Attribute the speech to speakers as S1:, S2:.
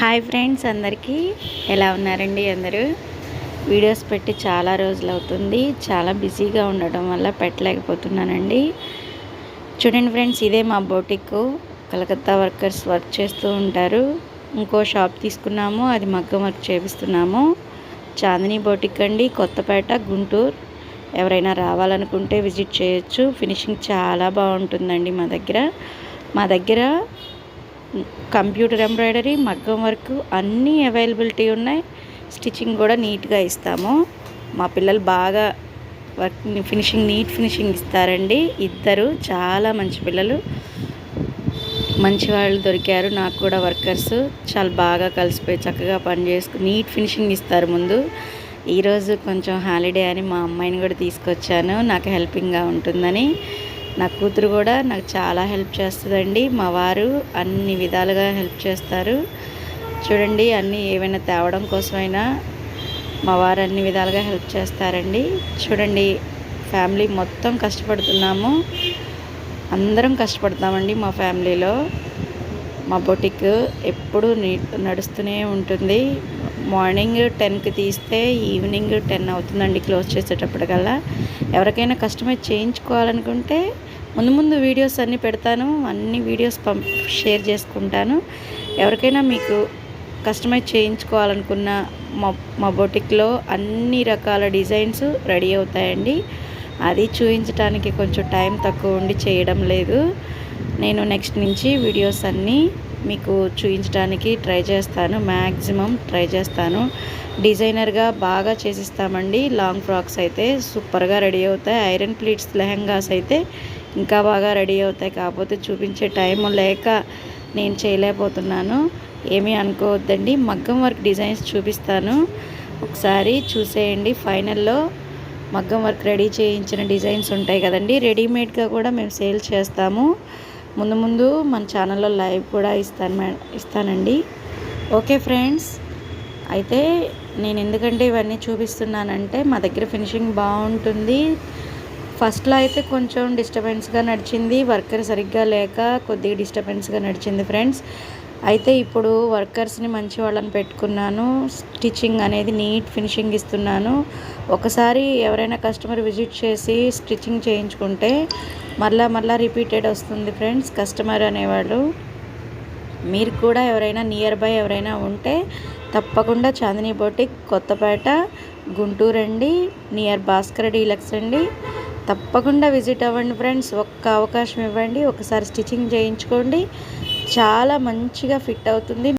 S1: Hi friends అందరికీ ఎలా ఉన్నారండి అందరూ? వీడియోస్ పెట్టి చాలా రోజులు అవుతుంది. చాలా బిజీగా ఉండటం వల్ల పెట్టలేకపోతున్నానండి. చూడండి ఫ్రెండ్స్ ఇదే మా బోటిక్. కలకత్తా వర్కర్స్ వర్క్ చేస్తూ ఉంటారు. ఇంకో షాప్ తీసుకున్నాము. అది మగ్గం వర్క్ చేపిస్తున్నాము. చాందిని బోటిక్ అండి కొత్తపేట గుంటూరు. ఎవరైనా రావాలనుకుంటే విజిట్ చేయొచ్చు. ఫినిషింగ్ చాలా బాగుంటుందండి మా దగ్గర. మా దగ్గర కంప్యూటర్ ఎంబ్రాయిడరీ మగ్గం వర్క్ అన్నీ అవైలబిలిటీ ఉన్నాయి. స్టిచ్చింగ్ కూడా నీట్గా ఇస్తాము. మా పిల్లలు బాగా వర్క్ ఫినిషింగ్ నీట్ ఫినిషింగ్ ఇస్తారండి. ఇద్దరు చాలా మంచి పిల్లలు. మంచి వాళ్ళు దొరికారు నాకు కూడా వర్కర్స్. చాలా బాగా కలిసిపోయి చక్కగా పని చేసుకుని నీట్ ఫినిషింగ్ ఇస్తారు ముందు. ఈరోజు కొంచెం హాలిడే అని మా అమ్మాయిని కూడా తీసుకొచ్చాను. నాకు హెల్పింగ్గా ఉంటుందని. నా కూతురు కూడా నాకు చాలా హెల్ప్ చేస్తుందండి. మా వారు అన్ని విధాలుగా హెల్ప్ చేస్తారు. చూడండి అన్నీ ఏమైనా తేవడం కోసమైనా మా వారు అన్ని విధాలుగా హెల్ప్ చేస్తారండి. చూడండి ఫ్యామిలీ మొత్తం కష్టపడుతున్నాము. అందరం కష్టపడతామండి మా ఫ్యామిలీలో. మా బొటిక్ ఎప్పుడూ నడుస్తూనే ఉంటుంది. మార్నింగ్ టెన్కి తీస్తే ఈవినింగ్ టెన్ అవుతుందండి క్లోజ్ చేసేటప్పటికల్లా. ఎవరికైనా కస్టమైజ్ చేయించుకోవాలనుకుంటే ముందు ముందు వీడియోస్ అన్నీ పెడతాను అన్ని వీడియోస్ పంప్ షేర్ చేసుకుంటాను. ఎవరికైనా మీకు కస్టమైజ్ చేయించుకోవాలనుకున్న మా మా బొటిక్లో అన్ని రకాల డిజైన్స్ రెడీ అవుతాయండి. అది చూపించడానికి కొంచెం టైం తక్కువ ఉండి చేయడం లేదు. నేను నెక్స్ట్ నుంచి వీడియోస్ అన్నీ మీకు చూపించడానికి ట్రై చేస్తాను మ్యాక్సిమం ట్రై చేస్తాను. డిజైనర్గా బాగా చేసిస్తామండి. లాంగ్ ఫ్రాక్స్ అయితే సూపర్గా రెడీ అవుతాయి. ఐరన్ ప్లీట్స్ లెహంగాస్ అయితే ఇంకా బాగా రెడీ అవుతాయి. కాకపోతే చూపించే టైం లేక నేను చేయలేకపోతున్నాను. ఏమీ అనుకోవద్దండి. మగ్గం వర్క్ డిజైన్స్ చూపిస్తాను. ఒకసారి చూసేయండి. ఫైనల్లో మగ్గం వర్క్ రెడీ చేయించిన డిజైన్స్ ఉంటాయి కదండి. రెడీమేడ్గా కూడా మేము సేల్ చేస్తాము. ముందు ముందు మన ఛానల్లో లైవ్ కూడా ఇస్తాను ఇస్తానండి. Okay friends. అయితే నేను ఎందుకంటే ఇవన్నీ చూపిస్తున్నానంటే మా దగ్గర ఫినిషింగ్ బాగుంటుంది. ఫస్ట్లో అయితే కొంచెం డిస్టర్బెన్స్గా నడిచింది వర్కర్ సరిగ్గా లేక కొద్దిగా డిస్టర్బెన్స్గా నడిచింది ఫ్రెండ్స్. అయితే ఇప్పుడు వర్కర్స్ని మంచి వాళ్ళని పెట్టుకున్నాను స్టిచ్చింగ్ అనేది నీట్ ఫినిషింగ్ ఇస్తున్నాను. ఒకసారి ఎవరైనా కస్టమర్ విజిట్ చేసి స్టిచ్చింగ్ చేయించుకుంటే మళ్ళా మళ్ళా రిపీటెడ్ వస్తుంది ఫ్రెండ్స్ కస్టమర్ అనేవాళ్ళు. మీరు కూడా ఎవరైనా నియర్ బై ఎవరైనా ఉంటే తప్పకుండా చాందినీ బోటిక్ కొత్తపేట గుంటూరు అండి నియర్ భాస్కర్ డీలక్స్ అండి. తప్పకుండా విజిట్ అవ్వండి ఫ్రెండ్స్. ఒక్క అవకాశం ఇవ్వండి. ఒకసారి స్టిచ్చింగ్ చేయించుకోండి. చాలా మంచిగా ఫిట్ అవుతుంది.